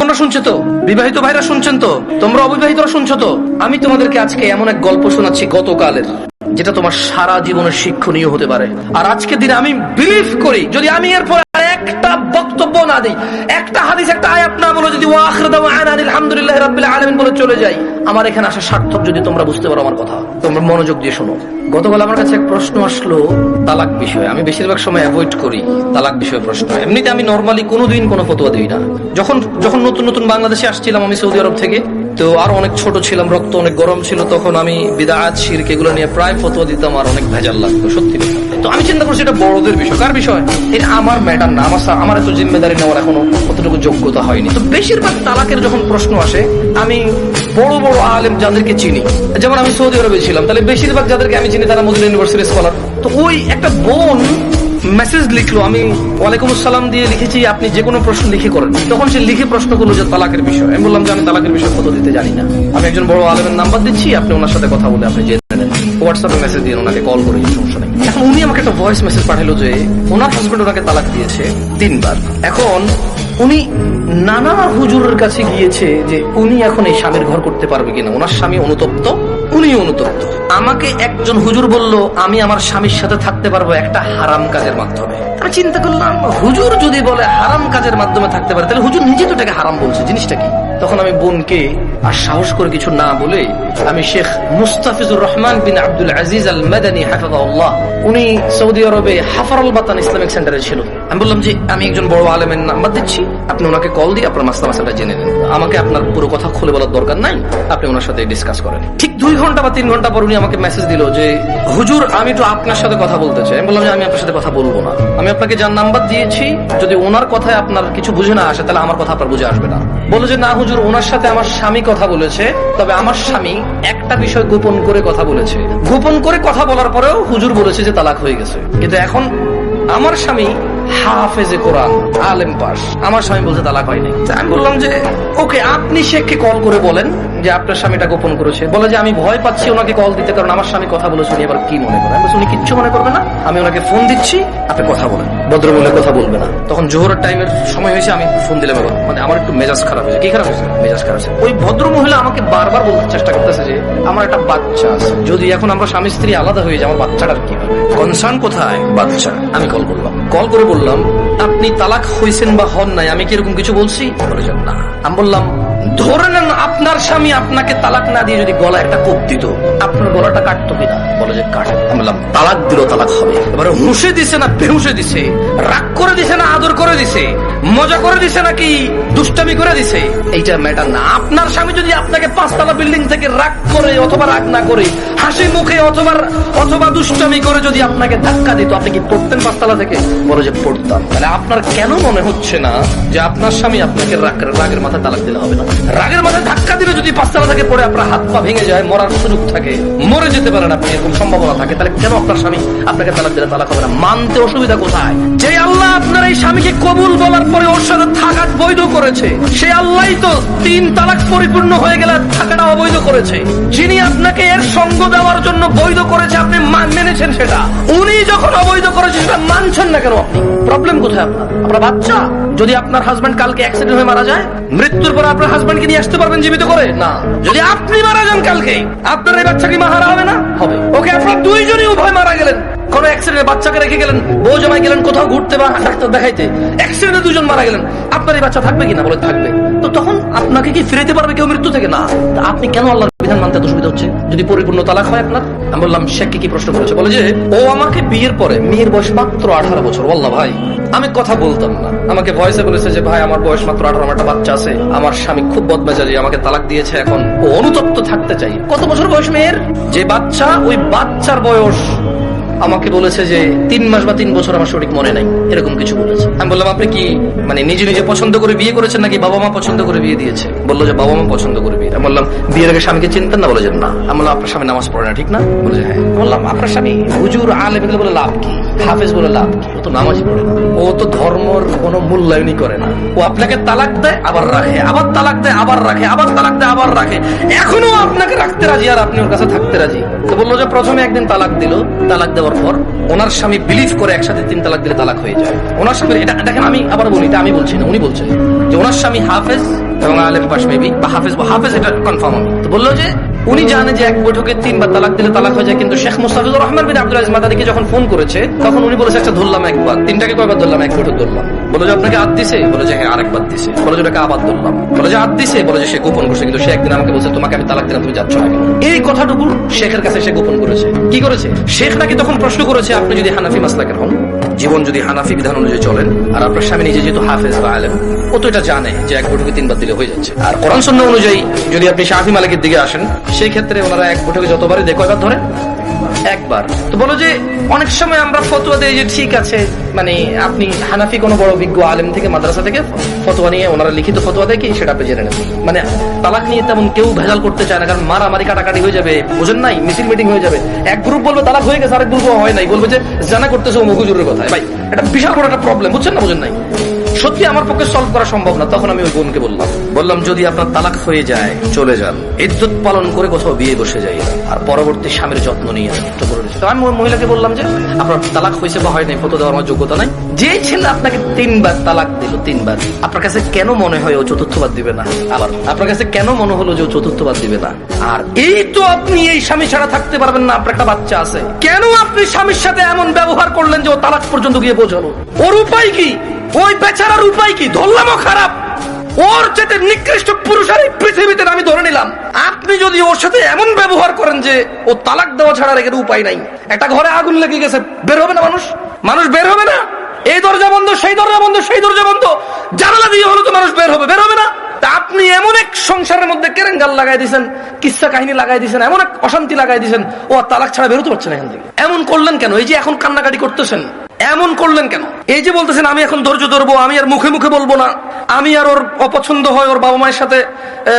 বোনরা শুনছে তো? বিবাহিত ভাইরা শুনছেন তো? তোমরা অবিবাহিতরা শুনছো তো? আমি তোমাদেরকে আজকে এমন এক গল্প শোনাচ্ছি গতকালের, যেটা তোমার সারা জীবনের শিক্ষণীয় হতে পারে। আর আজকে দিনে আমি বিলিভ করি, যদি আমি এরপর একটা বক্তব্য না দিই, একটা হাদিস, একটা আয়াত না বলে, যদি আলহামদুলিল্লাহ রাব্বিল আলামিন বলে চলে যাই, আমার এখানে আসা সার্থক যদি তোমরা বুঝতে পারো আমার কথা। তোমরা মনোযোগ দিয়ে শোনো। গতকাল আমার কাছে এক প্রশ্ন আসলো, তালাক বিষয়ে। আমি বেশিরভাগ সময় অ্যাভয়েড করি তালাক বিষয়ে প্রশ্ন। এমনিতে আমি নর্মালি কোনোদিন কোনো ফতোয়া দিই না। যখন যখন নতুন নতুন বাংলাদেশে আসছিলাম আমি সৌদি আরব থেকে, তো আরও অনেক ছোট ছিলাম, রক্ত অনেক গরম ছিল, তখন আমি বিদাত শিরক এগুলো নিয়ে প্রায় ফতোয়া দিতাম, আর অনেক ভেজাল লাগতো, সত্যি কথা। তো আমি চিন্তা করছি এটা বড়দের বিষয়। কার বিষয়? এটা আমার ম্যাটার না, আমার আমার এত জিম্মেদারি নেওয়ার এখনও কতটুকু যোগ্যতা হয়নি। তো বেশিরভাগ তালাকের যখন প্রশ্ন আসে, আমি বড় বড় আলেম যাদেরকে চিনি, যেমন আমি সৌদি আরবে ছিলাম, তাহলে বেশিরভাগ যাদেরকে আমি চিনি তারা মজুর ইউনিভার্সিটির স্কলার। তো ওই একটা বোন মেসেজ লিখলো, আমি ওয়ালাইকুম আসসালাম দিয়ে লিখেছি, আপনি যে কোনো প্রশ্ন লিখে করেন। তখন সে লিখে প্রশ্ন করল যে তালাকের বিষয়। আমি বললাম যে আমি তালাকের বিষয় কত দিতে জানি না। আমি একজন বড় আলেমের নাম্বার দিচ্ছি, আপনি ওনার সাথে কথা বলে আপনি নেন হোয়াটসঅ্যাপে মেসেজ দিয়ে ওনাকে কল করে, সমস্যা নেই। এখন উনি আমাকে একটা ভয়েস মেসেজ পাঠালো যে, ওনার ওনাকে তালাক দিয়েছে তিনবার। এখন উনি নানা হুজুরের কাছে গিয়েছে যে, উনি এখন এই স্বামীর ঘর করতে পারবে কিনা। ওনার স্বামী অনুতপ্ত উনি অনুতপ্ত। আমাকে একজন হুজুর বলল, আমি আমার স্বামীর সাথে থাকতে পারব একটা হারাম কাজের মাধ্যমে। আমি চিন্তা করলাম, হুজুর যদি বলে হারাম কাজের মাধ্যমে থাকতে পারে, তাহলে হুজুর নিজে তো এটাকে হারাম বলছে, জিনিসটা কি? তখন আমি বোনকে আর সাহস করে কিছু না বলে আমি শেখ মুস্তাফিজুর রহমান বিন আব্দুল আজিজ আল মাদানী হাফাজাল্লাহ উনি সৌদি আরবে হাফারুল বাতান ইসলামিক সেন্টারে ছিল। আমি বললাম যে আমি একজন বড় আলেমের নাম্বার দিচ্ছি। আপনি ওনাকে কল দিয়ে আপনার মাস্তা মাসাটা জেনে নেন। আমাকে আপনার পুরো কথা খুলে বলার দরকার নাই। আপনি ওনার সাথে ডিসকাস করেন। ঠিক দুই ঘণ্টা বা তিন ঘণ্টা পর উনি আমাকে মেসেজ দিল যে, হুজুর, আমি একটু আপনার সাথে কথা বলতে চাই। আমি বললাম যে আমি আপনার সাথে কথা বলব না। আমি আপনাকে যার নাম্বার দিয়েছি, যদি ওনার কথায় আপনার কিছু বুঝে না আসে, তাহলে আমার কথা আপনার বুঝে আসবে না। বলে যে, না ওনার সাথে আমার স্বামী কথা বলেছে, তবে আমার স্বামী একটা বিষয় গোপন করে কথা বলেছে। গোপন করে কথা বলার পরেও হুজুর বলেছে যে তালাক হয়ে গেছে। কিন্তু এখন আমার স্বামী হাফেজে কোরআন, আলেম পাস আমার স্বামী বলছে তালাক হয়নি। আমি বললাম যে, ওকে, আপনি শেখকে কল করে বলেন যে আপনার স্বামীটা গোপন করেছে। বলে যে আমি ভয় পাচ্ছি ওনাকে কল দিতে কারণ আমার স্বামী কথা বলেছে উনি এবার কি মনে করেন? উনি কিচ্ছু মনে করবে না আমি ওনাকে ফোন দিচ্ছি আপনি কথা বলেন। ভদ্র বলে কথা বলবে না। তখন জোহরের টাইমের সময় হয়েছে আমি ফোন দিলাম এবার। মানে আমার একটু মেজাজ খারাপ হয়েছে। কি খারাপ হয়েছে? মেজাজ খারাপ হয়েছে। ওই ভদ্র মহিলা আমাকে বারবার বলতে চেষ্টা করতেছে যে আমার একটা বাচ্চা আছে। যদি এখন আমরা স্বামী স্ত্রী আলাদা হয়ে যায় আমার বাচ্চাটার কি হবে? কনসার্ন কোথায়? বাচ্চা। আমি কল করলাম। কল করে বললাম আপনি তালাক হয়েছেন বা হন নাই আমি কি এরকম কিছু বলছি? বলে যে, না। আমি বললাম ধরে নেন আপনার স্বামী আপনাকে তালাক না দিয়ে যদি গলা একটা কোপ দিত, আপনার গলাটা কাটতো কিনা? বলে যে কাটে, আমি বললাম, তালাক দিল তালাক হবে। এবারে হুঁসে দিছে না বেহুসে দিছে? রাগ করে দিছে না আদর করে দিছে? মজা করে দিছে নাকি দুষ্টামি করে দিছে? এইটা ম্যাটার না। আপনার স্বামী যদি আপনাকে পাঁচতলা বিল্ডিং থেকে রাগ করে অথবা রাগ না করে, হাসি মুখে অথবা অথবা দুষ্টামি করে যদি আপনাকে ধাক্কা দিত, আপনি কি পড়তেন পাঁচতলা থেকে? বলে যে পড়তাম। তাহলে আপনার কেন মনে হচ্ছে না যে আপনার স্বামী আপনাকে রাগ রাগের মাথায় তালাক দিলে হবে না? রাগের মাথায় ধাক্কা দিলে যদি পাঁচতলা থেকে পড়ে আপনার হাত পা ভেঙে যায়, মরার সুযোগ থাকে। মরে যেতে পারেন আপনি, এরকম সম্ভাবনা থাকে। তাহলে কেন আপনার স্বামী আপনাকে তালাক দিলে তালাক হবে না? মানতে অসুবিধা কোথায়? যে আল্লাহ আপনার এই স্বামীকে কবুল বলার পরে ওর সাথে থাকা বৈধ করেছে। সে আল্লাহই তো তিন তালাক পরিপূর্ণ হয়ে গেলে থাকাটা অবৈধ করেছে। যিনি আপনাকে এর সঙ্গ দেওয়ার জন্য বৈধ করেছে, আপনি মান- মেনেছেন সেটা। উনি যখন অবৈধ করেছে, সেটা মানছেন না কেন আপনি? প্রবলেম কোথায় আপনার? আপনার বাচ্চা? যদি আপনার হাজবেন্ড কালকে অ্যাক্সিডেন্ট হয়ে মারা যায়, মৃত্যুর পর আপনার হাজবেন্ডকে নিয়ে আসতে পারবেন জীবিত করে? না। যদি আপনি মারা যান কালকে আপনার এই বাচ্চা কি মাহারা হবে না? হবে। ওকে আপনার দুইজনই উভয় মারা গেলেন। কোন অ্যাক্সিডেন্টে বাচ্চাকে রেখে গেলেন বউ জামাই গেলেন কোথাও ঘুরতে বা ডাক্তার দেখাইতে। অ্যাক্সিডেন্টে দুজন মারা গেলেন। আপনার এই বাচ্চা থাকবে কিনা বলে থাকবে? তো তখন আপনাকে কি ফিরেতে পারবে কেউ মৃত্যু থেকে? না। আপনি কেন আল্লাহর বিধান মানতে এত সুবিধা হচ্ছে? যদি পরিপূর্ণ তালাক হয় আপনার? আমি বললাম শেখকে কি প্রশ্ন করেছে? বলে যে ও আমাকে বিয়ের পরে মেয়ের বয়স মাত্র আঠারো বছর। বললা ভাই। আমি কথা বলতাম না। আমাকে ভয়েসে বলেছে যে, ভাই, আমার বয়স মাত্র আঠারো একটা বাচ্চা আছে। আমার স্বামী খুব বদমেজাজি, আমাকে তালাক দিয়েছে এখন। ও অনুতপ্ত থাকতে চাই। কত বছর বয়স মেয়ের? যে বাচ্চা, ওই বাচ্চার বয়স। আমাকে বলেছে যে তিন মাস বা তিন বছর আমার সঠিক মনে নাই, এরকম কিছু বলেছে। আমি বললাম, আপনি কি মানে নিজে নিজে পছন্দ করে বিয়ে করেছেন নাকি বাবা মা পছন্দ করে বিয়ে দিয়েছে? বলল যে, বাবা মা পছন্দ করে বিয়ে। আমি বললাম, বিয়ের আগে স্বামীকে চিনতেন না? বলে যে, না। আমি বললাম, আপনার স্বামী নামাজ পড়ে না, ঠিক না? বলে হ্যাঁ। বললাম, আপনার স্বামী হুজুর, আলেম, এগুলো বলে লাভ কি? হাফেজ বলে লাভ কি? ও তো নামাজই পড়ে না। ও তো ধর্মর কোনো মূল্যায়নই করে না। ও আপনাকে তালাক দেয়, আবার রাখে, আবার তালাক দেয়, আবার রাখে, আবার তালাক দেয়, আবার রাখে। এখনও আপনাকে রাখতে রাজি আর আপনি ওর কাছে থাকতে রাজি? তো বলল যে, প্রথমে একদিন তালাক দিল, তালাক দেওয়ার পর ওনার স্বামী বিলিভ করে একসাথে তিন তালাক দিলে তালাক হয়ে যায়। ওনার স্বামী এটা, দেখেন, আমি আবার বলি আমি বলছি না, উনি বলছেন। যে ওনার স্বামী হাফেজ এবং আলেম পাশ মেবি বা হাফেজ বা হাফেজ এটা কনফার্ম আমি তো বলল যে উনি জানে যে এক বৈঠকে তিনবার তালাক দিলে তালাক হয়ে যায়, কিন্তু শেখ মুস্তাফিজুর রহমান বিন আব্দুল আজিজ মাদানিকে যখন ফোন করেছে, তখন উনি বলেছে একটা ধরলাম একবার। তিনটাকে কয়বার ধরলাম? এক বৈঠক ধরলাম। বলে যে, আপনাকে হাত দিছে? বলে যে হ্যাঁ আরেকবার দিছে। বলে যে, ওটাকে আবার ধরলাম। বলে যে, হাত দিছে? বলে যে, সে গোপন করছে। কিন্তু সে একদিন আমাকে বলছে, তোমাকে আমি তালাক দিলাম, তুমি যাচ্ছ কেন?" এই কথাটুকু শেখের কাছে সে গোপন করেছে। কি করেছে? শেখ নাকি তখন প্রশ্ন করেছে, আপনি যদি হানাফি মাসলাকের হন, জীবন যদি হানাফি বিধান অনুযায়ী চলেন, আর আপনার স্বামী নিজে যেহেতু হাফেজ বা আলেম ও তো এটা জানে যে এক বৈঠকে তিনবার দিলে হয়ে যাচ্ছে। আর কোরআন সন্ন্য অনুযায়ী যদি আপনি শাহি মালিকের দিকে আসেন, সেই ক্ষেত্রে ওনারা এক বৈঠকে যতবারই দেখো, এবার ধরে একবার। তো বলো যে, অনেক সময় আমরা ফতোয়া দেই যে ঠিক আছে মানে আপনি হানাফি কোনো বড় বিজ্ঞ আলেম থেকে মাদ্রাসা থেকে ফতোয়া নিয়ে ওনারা লিখিত ফতোয়া দেয় কি? সেটা আপনি জেনে নেবেন মানে তালাক নিয়ে তেমন কেউ ভেজাল করতে চায় না, কারণ মারামারি কাটাকাটি হয়ে যাবে, বুঝেন নাই, মিছিল মিটিং হয়ে যাবে। এক গ্রুপ বলবে, তালাক হয়ে গেছে, আরেক গ্রুপ হয় নাই। বলবে যে, জানা করতেছে ও মহুজুরের কথা ভাই এটা বিশাল বড় একটা প্রবলেম বুঝছেন না, বুঝেন নাই? সত্যি আমার পক্ষে সলভ করা সম্ভব না, তখন আমি ওই বোনকে বললাম। বললাম, যদি আপনার তালাক হয়ে যায়, চলে যান। ইজ্জত পালন করে কোথাও বিয়ে বসে যাই আর পরবর্তী স্বামীর যত্ন নিয়ে নষ্ট করে আমি মহিলাকে বললাম যে, আপনার তালাক হয়েছে বা হয় নাই ফটো দেওয়ার আমার যোগ্যতা নাই। যে ছেলে আপনাকে তিনবার তালাক দিল, তিনবার, আপনার কাছে কেন মনে হয় ও চতুর্থবার দিবে না? আবার আপনার কাছে কেন মনে হলো যে ও চতুর্থবার দিবে না? আর এই তো আপনি এই স্বামী ছাড়া থাকতে পারবেন না, আপনার একটা বাচ্চা আছে। কেন আপনি স্বামীর সাথে এমন ব্যবহার করলেন যে ও তালাক পর্যন্ত গিয়ে পৌঁছালো? ওর উপায় কি? ওই বেচারার উপায় কি? ধরলামও খারাপ। ওর চেয়ে নিকৃষ্ট পুরুষ আর এই পৃথিবীতে আমি ধরে নিলাম। আপনি যদি ওর সাথে এমন ব্যবহার করেন যে ও তালাক দেওয়া ছাড়া রেখে উপায় নাই। একটা ঘরে আগুন লেগে গেছে, বের হবে না মানুষ? মানুষ বের হবে না? এই দরজা বন্ধ, সেই দরজা বন্ধ, সেই দরজা বন্ধ। জানালা দিয়ে হলো তো মানুষ বের হবে বের হবে না? তা আপনি এমন এক সংসারের মধ্যে কেরেঙ্গাল লাগাই দিয়েছেন কিস্সা কাহিনী লাগাই দিয়েছেন এমন এক অশান্তি লাগাই দিয়েছেন ও তালাক ছাড়া বেরোতে পারছেন এখান থেকে। এমন করলেন কেন? এই যে এখন কান্নাকাটি করতেছেন। এমন করলেন কেন? এই যে বলতেছেন, আমি এখন ধৈর্য ধরবো, আমি আর মুখে মুখে বলব না, আমি আর ওর অপছন্দ হয়, ওর বাবা মায়ের সাথে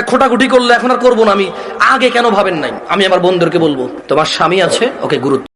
খোটাখুটি করলে এখন আর করব না আমি। আগে কেন ভাবেন নাই? আমি আমার বন্ধুদেরকে বলব, তোমার স্বামী আছে? ওকে গুরুত্ব